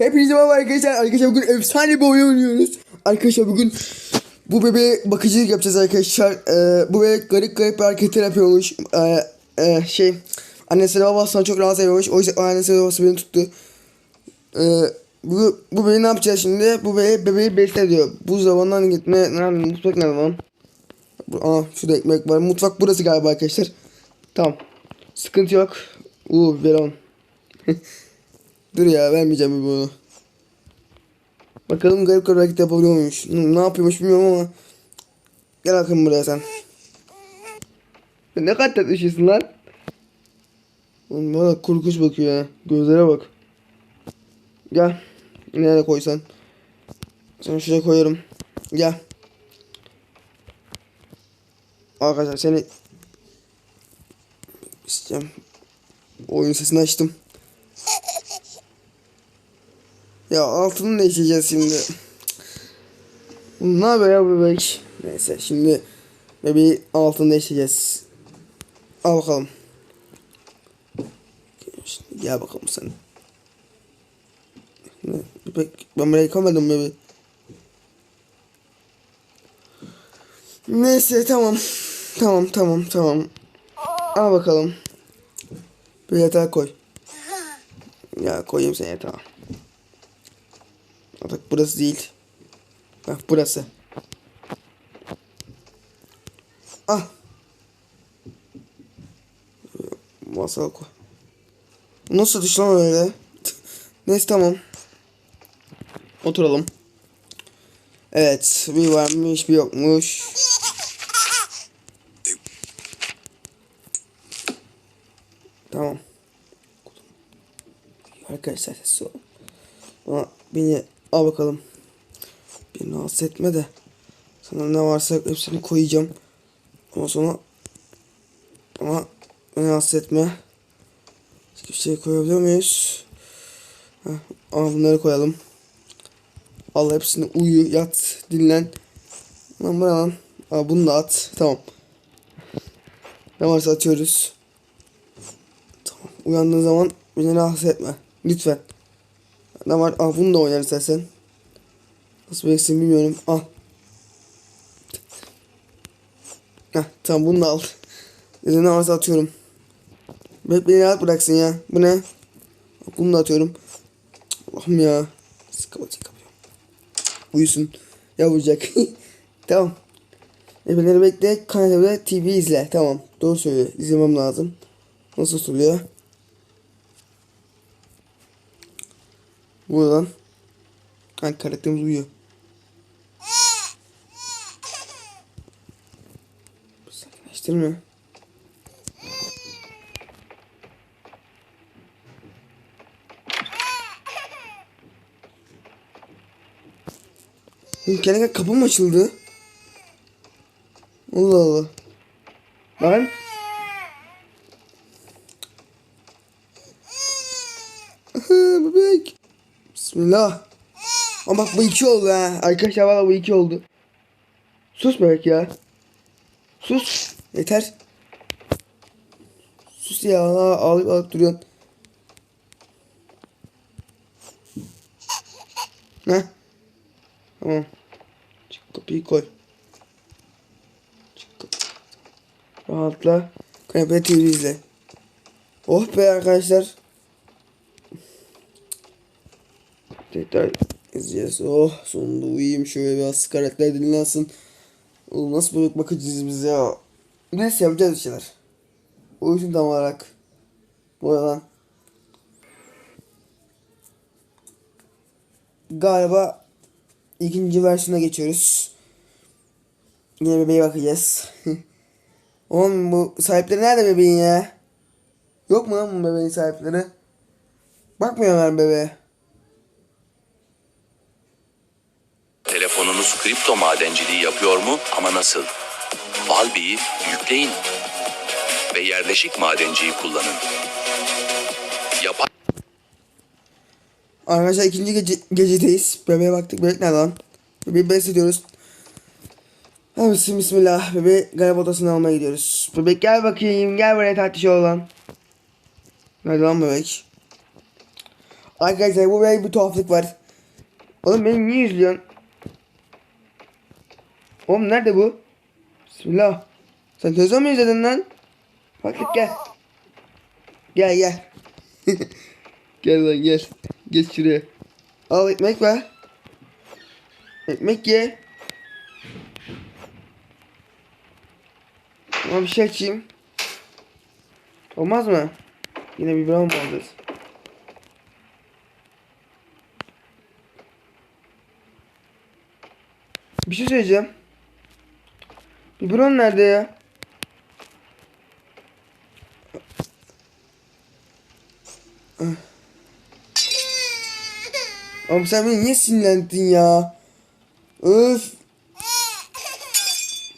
Hepinize merhaba arkadaşlar. Arkadaşlar bugün efsane bir oyun oynuyoruz. Arkadaşlar bugün bu bebeğe bakıcılık yapacağız arkadaşlar. Ee, bu bebek garip garip bir hareketler yapıyormuş. Ee, e, şey annesi babasından çok rahatsız ediyormuş. O yüzden annesi babası beni tuttu. Ee, bu, bu bebeği ne yapacağız şimdi? Bu bebeği, bebeği beslediyor. Buzdolabından gitme. Nerede? Mutfak nerede lan? Aa şurada ekmek var. Mutfak burası galiba arkadaşlar. Tamam. Sıkıntı yok. Uuu veron. Dur ya vermeyeceğim bunu. Bakalım garip garip hareket yapabiliyor muymuş. Hı, Ne yapıyormuş bilmiyorum ama. Gel bakayım buraya sen. Ne kadar tatlı şeysin lan. Oğlum bana kurkuş bakıyor ya. Gözlere bak. Gel. Nereye koysan. Sen şuraya koyarım. Gel. Arkadaşlar seni isteyeceğim. Oyun sesini açtım. Ya altını değişeceğiz şimdi. Ne haber ya bebek? Neyse şimdi bebeği altını değişeceğiz. Al bakalım. Şimdi gel bakalım sen. Bebek ben burayı yıkamadım bebeği. Neyse tamam. Tamam tamam tamam. Al bakalım. Bir yatağa koy. Ya koyayım sen yatağa. Bak burası değil. Bak burası. Ah. Masaya koy. Nasıl düş lan öyle? Neyse tamam. Oturalım. Evet. Bir varmış bir yokmuş. Tamam. Arkadaşlar. Bana beni al bakalım. Beni rahatsız etme de. Sana ne varsa hepsini koyacağım. Ama sonra ama beni rahatsız etme. Hiçbir şey koyabiliyor muyuz? Heh, al bunları koyalım. Al hepsini uyu, yat, dinlen. Lan bana lan. Al bunu da at. Tamam. Ne varsa atıyoruz. Tamam. Uyandığın zaman beni rahatsız etme. Lütfen. Ne var? Al bunu da oynar istersen. Nasıl beksin bilmiyorum. Al. Heh, tamam bunu da al. Dedi ne varsa atıyorum. Bek beni rahat bıraksın ya. Bu ne? Bunu da atıyorum. Allah'ım ya. Kapatayım kapıyorum. Uyusun. Yavrucak. tamam. Ebeleri bekle. Kanalda TV izle. Tamam. Doğru söylüyor. İzlemem lazım. Nasıl söylüyor? Buradan. Ha karakterimiz uyuyor. Kendi kendine kapı mı açıldı? Allah Allah. Lan. Bebek. Bismillah. Ama bak bu iki oldu ha. Arkadaşlar valla bu iki oldu. Sus bebek ya. Sus. Yeter. Sus ya. Ağlayıp ağlayıp duruyorsun. Ne? Tamam. Çık kapıyı koy. Çık kapıyı. Rahatla. Kanepede TV izle. Oh be arkadaşlar. Tekrar izleyeceğiz. Oh sonunda uyuyayım şöyle biraz karakter dinlensin. Oğlum nasıl bebek bakacağız biz ya. Neyse yapacağız bir şeyler. Uyusun tam olarak. Bu yalan. Galiba ikinci versiyona geçiyoruz. Yine bebeğe bakacağız. Oğlum bu sahipleri nerede bebeğin ya? Yok mu lan bu bebeğin sahipleri? Bakmıyorlar bebeğe. Telefonunuz kripto madenciliği yapıyor mu ama nasıl? Valbi'yi yükleyin ve yerleşik madenciyi kullanın. Yapay Arkadaşlar ikinci gece, gecedeyiz. Bebeğe baktık. Bebek nerede lan? Bebeği beslediyoruz. Hadi bism- bismillah. Bebeği galiba odasına almaya gidiyoruz. Bebek gel bakayım. Gel buraya tartışıyor olan. Nerede lan bebek? Arkadaşlar bu böyle bir tuhaflık var. Oğlum beni niye izliyorsun? Oğlum nerede bu? Bismillah. Sen televizyon mu izledin lan? Bak gel, gel. Gel gel. lan gel. Geç şuraya. Al ekmek ver. Ekmek ye. Ama bir şey açayım. Olmaz mı? Yine bir brown alacağız? Bir şey söyleyeceğim. Biberon nerede ya? Oğlum sen beni niye sinirlendin ya? Öf.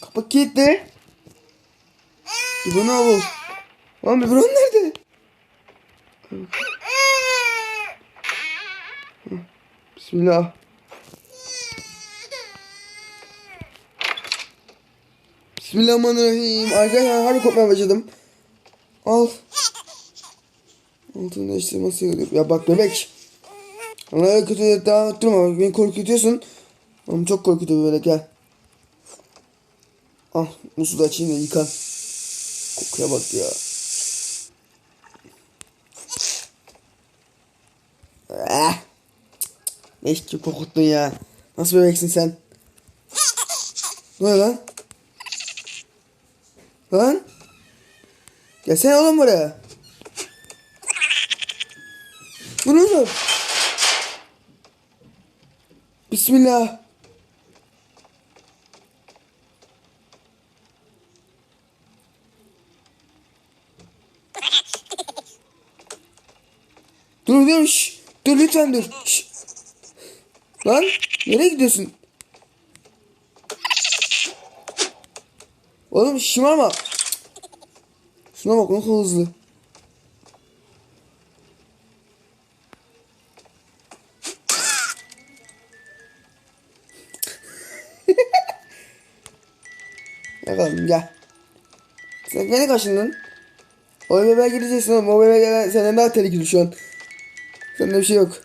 Kapı kilitli. Biberon al. Oğlum biberon nerede? Bismillah. Bismillahirrahmanirrahim. Arkadaşlar harbi kopmaya başladım. Al. Altını değiştirmesi gerekiyor. Ya bak bebek. Bana kötü daha durma. Beni korkutuyorsun. Oğlum çok korkutuyor böyle gel. Al. Musu da açayım da yıkan. Kokuya bak ya. Ah. Ne işte kokuttun ya. Nasıl bebeksin sen? Ne lan? Lan? Gelsene oğlum buraya. Bu ne oğlum? Bismillah. Dur dur şş. Dur lütfen dur. Şş. Lan nereye gidiyorsun? Oğlum şımarma. Şuna bak kadar hızlı. Yakalım gel. Sen gene kaşındın. O bebeğe gideceksin oğlum. O bebek senden daha tehlikeli şu an. Sende bir şey yok.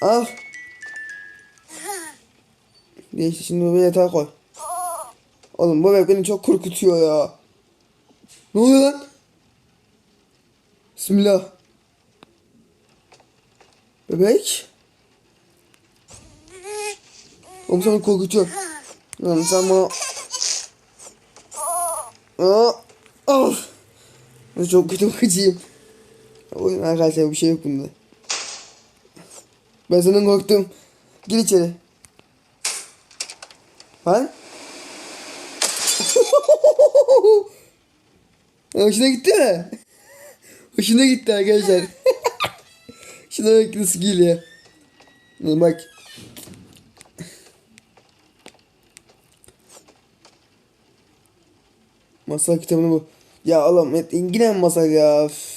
Al. Neyse şimdi bebeği yatağa koy. Oğlum bu bebek beni çok korkutuyor ya. Ne oluyor lan? Bismillah. Bebek. Oğlum seni korkutuyor. Lan sen bana... Aa, of. Çok kötü bakıcıyım. Oyun arkadaşlar bir şey yok bunda. Ben senden korktum. Gir içeri. Lan. Hoşuna gitti mi? Hoşuna gitti arkadaşlar. Şuna bak nasıl geliyor. Bak. Masal kitabını bu. Ya oğlum hep yine mi masal ya? Fr-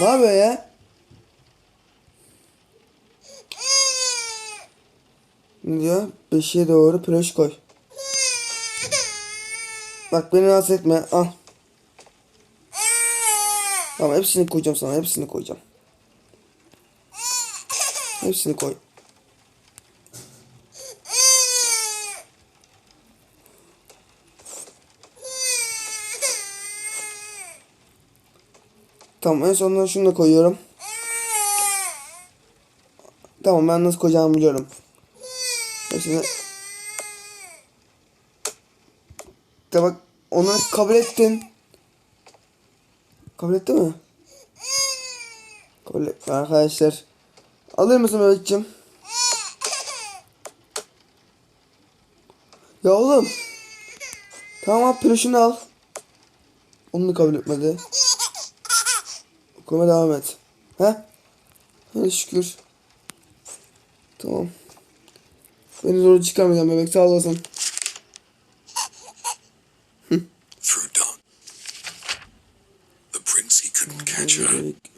Ne yapıyor ya? Ne diyor? Beşiğe doğru ploş koy. Bak beni rahatsız etme. Al. Tamam hepsini koyacağım sana. Hepsini koyacağım. Hepsini koy. Tamam en sonunda şunu da koyuyorum. Tamam ben nasıl koyacağımı biliyorum. Hepsini... De bak onu kabul ettin. Kabul etti mi? Kabul et. Arkadaşlar. Alır mısın bebekçim? Ya oğlum. Tamam al peluşunu al. Onu da kabul etmedi. Okuma devam et. He? Hadi şükür. Tamam. Beni zor çıkarmayacağım bebek sağ olasın.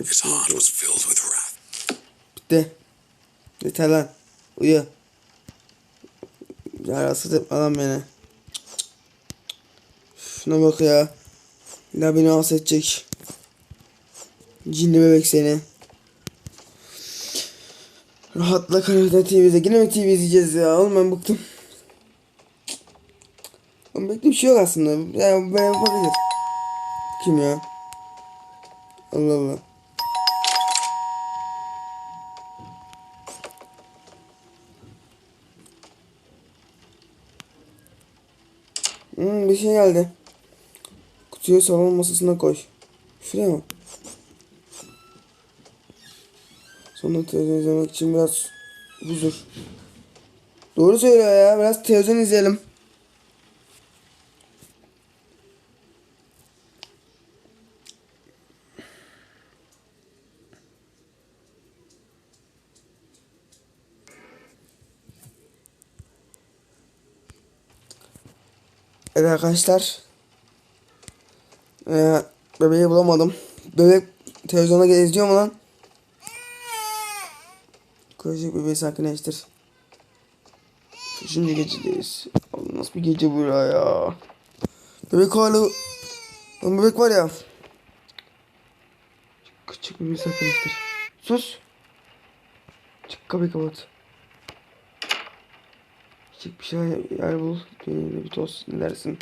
His heart was filled with wrath. Bitti. Yeter lan. Uyu. Ya rahatsız etme lan beni. Şuna bak ya. La beni rahatsız edecek. Cinli bebek seni. Rahatla karakter TV'de. Yine mi TV izleyeceğiz ya? Oğlum ben bıktım. Oğlum bekle bir şey yok aslında. Ya ben yapabilir. Kim ya? Allah Allah. Şey geldi. Kutuyu salon masasına koy. Şuraya mı? Sonra televizyon izlemek için biraz huzur. Doğru söylüyor ya. Biraz televizyon izleyelim. Evet arkadaşlar. Ee, bebeği bulamadım. Bebek televizyona izliyor mu lan? Koyacak bebeği sakinleştir. Üçüncü gecedeyiz. Oğlum nasıl bir gece bu ya? Bebek hala... Lan bebek var ya. Küçük bebeği sakinleştir. Sus. Çık kapıyı kapat. Küçük bir şey yer bul. Bir, bir toz dinlersin.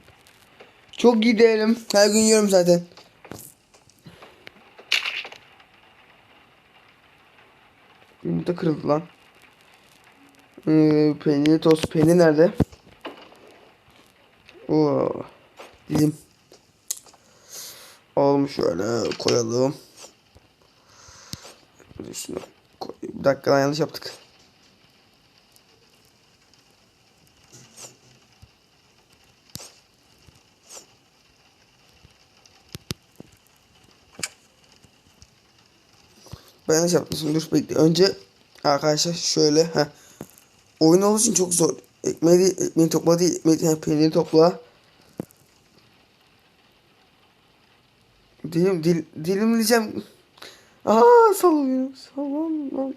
Çok gidelim. Her gün yiyorum zaten. Yumurta kırıldı lan. Ee, peynir toz. Peynir nerede? Oo. Dilim. Alalım şöyle koyalım. Koy. Bir dakika yanlış yaptık. Yanlış yapmışım. Dur bekle. Önce arkadaşlar şöyle. Heh. Oyun olduğu için çok zor. Ekmeği değil, ekmeği topla değil. Ekmeği, yani peyniri topla. Dilim, dil, dilimleyeceğim. Aa sallıyorum. Sallan.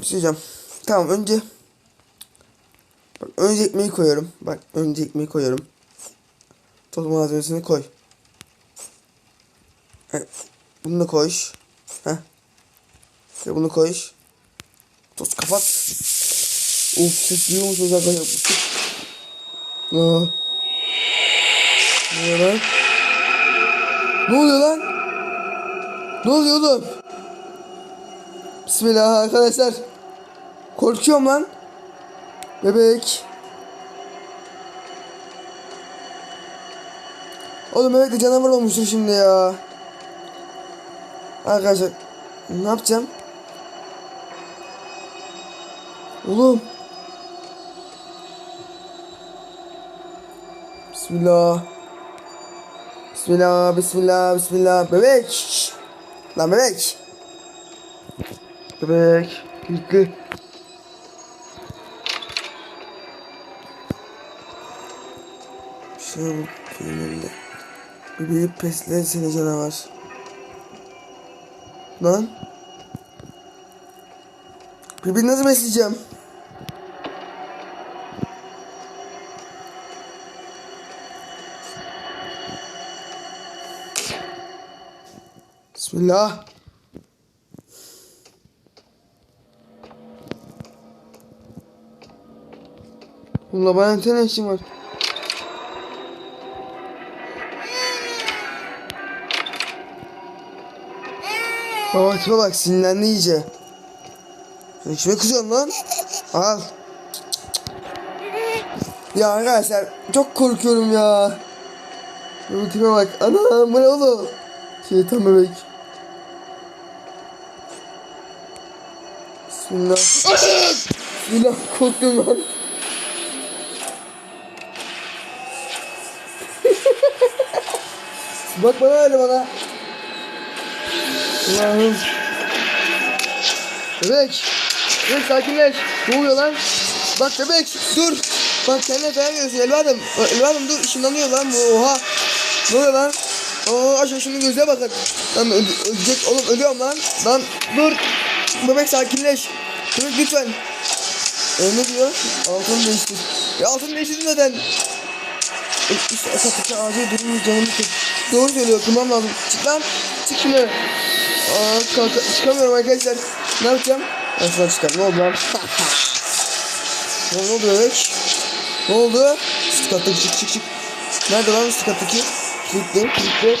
Bir şey. Tamam önce Bak önce ekmeği koyuyorum. Bak önce ekmeği koyuyorum. Toz malzemesini koy. Evet. Bunu da koy. Heh. Ve bunu koy. Toz kapat. Of ses duyuyor musunuz arkadaşlar? Aa. Ne oluyor lan? Ne oluyor lan? Ne oluyor oğlum? Bismillah arkadaşlar. Korkuyorum lan. Bebek. Oğlum de canavar olmuştur şimdi ya. Arkadaşlar ne yapacağım? Oğlum. Bismillah. Bismillah, bismillah, bismillah. Bebek. Lan bebek. Bebek. Gitti. Bu peynirli. Bebeği pesle seni canavar. Lan. Bebeği nasıl besleyeceğim? Bismillah. Bununla bana ne işim var? Baba tipe bak sinirlendi iyice. Sen kime kızıyorsun lan? Al. Ya arkadaşlar çok korkuyorum ya. Baba tipe bak. Ana bu ne oğlum? Şeytan bebek. Bismillah. Bismillah korktum lan. bak bana öyle bana. Allah'ım. Bebek. Bebek sakinleş. Ne oluyor lan? Bak bebek dur. Bak kendine zarar veriyorsun evladım. Evladım dur ışınlanıyor lan bu oha. Ne oluyor lan? Oo aç şunun gözüne bakın. Lan öl- ölecek oğlum ölüyorum lan. Lan dur. Bebek sakinleş. Bebek lütfen. E ne diyor? Altını değiştir. Ya altını değiştirdin neden? E, İşte esattaki acil durumu canımı tut. Doğru söylüyor kırmam lazım. Çık lan. Çık şunu. Aa, kalk, çıkamıyorum arkadaşlar. Ne yapacağım? Şuradan çıkar. Ne oldu lan? ne oldu bebek? Ne oldu? Üst kattaki çık çık çık. Nerede lan üst kattaki? Kilitli kilitli.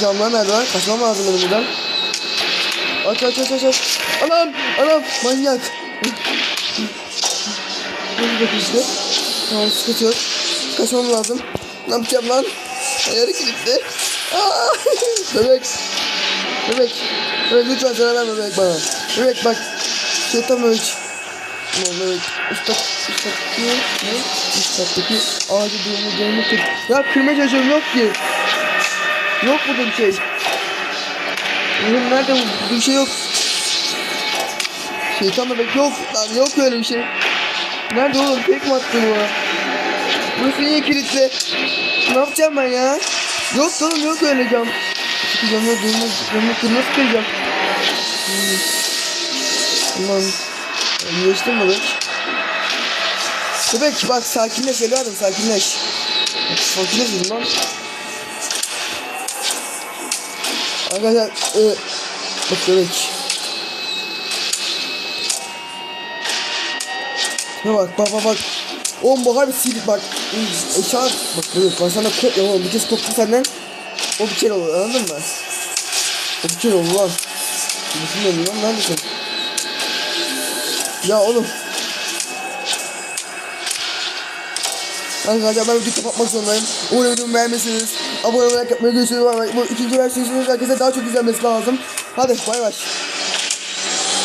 Camlar nerede lan? Kaçmam lazım benim buradan. Aç aç aç aç aç. Anam anam manyak. Bunu da işte. Tamam sıkıntı yok. Kaçmam lazım. Ne yapacağım lan? Ayarı kilitli. Aa! bebek. Bebek. Bebek lütfen zarar verme bebek bana. Bebek bak. Şeytan bebek. Tamam bebek. Üstak, üsttaki ne? Üsttaki ağacı durumu durumu tut. Ya kırmaya çalışıyorum yok ki. Yok burada bir şey. Oğlum nerede bu? Bir şey yok. Şeytan bebek yok. Lan yok öyle bir şey. Nerede oğlum? Tek mi attın bu? Burası niye kilitli? Ne yapacağım ben ya? Yok oğlum yok öyle cam. Sıkacağım ya camı, camı kırma sıkacağım. Hmm. Ulan. Geçtim mi bebek? Bebek bak sakinleş evladım sakinleş. Sakinleş dedim lan. Arkadaşlar e, bak bebek. Ne bak bak bak bak. Oğlum bu harbi silik bak. Eşya bak bebek ben sana korkmuyorum oğlum. Bir kez korktum senden. O bir kere olur anladın mı? O bir kere olur lan. Düşünmüyorum lan neredesin? Ya oğlum. Arkadaşlar ben videoyu kapatmak zorundayım. Umarım videomu beğenmişsiniz. Abone olarak yapmayı görüşürüz. Bu ikinci versiyonu herkese daha çok izlenmesi lazım. Hadi bay bay.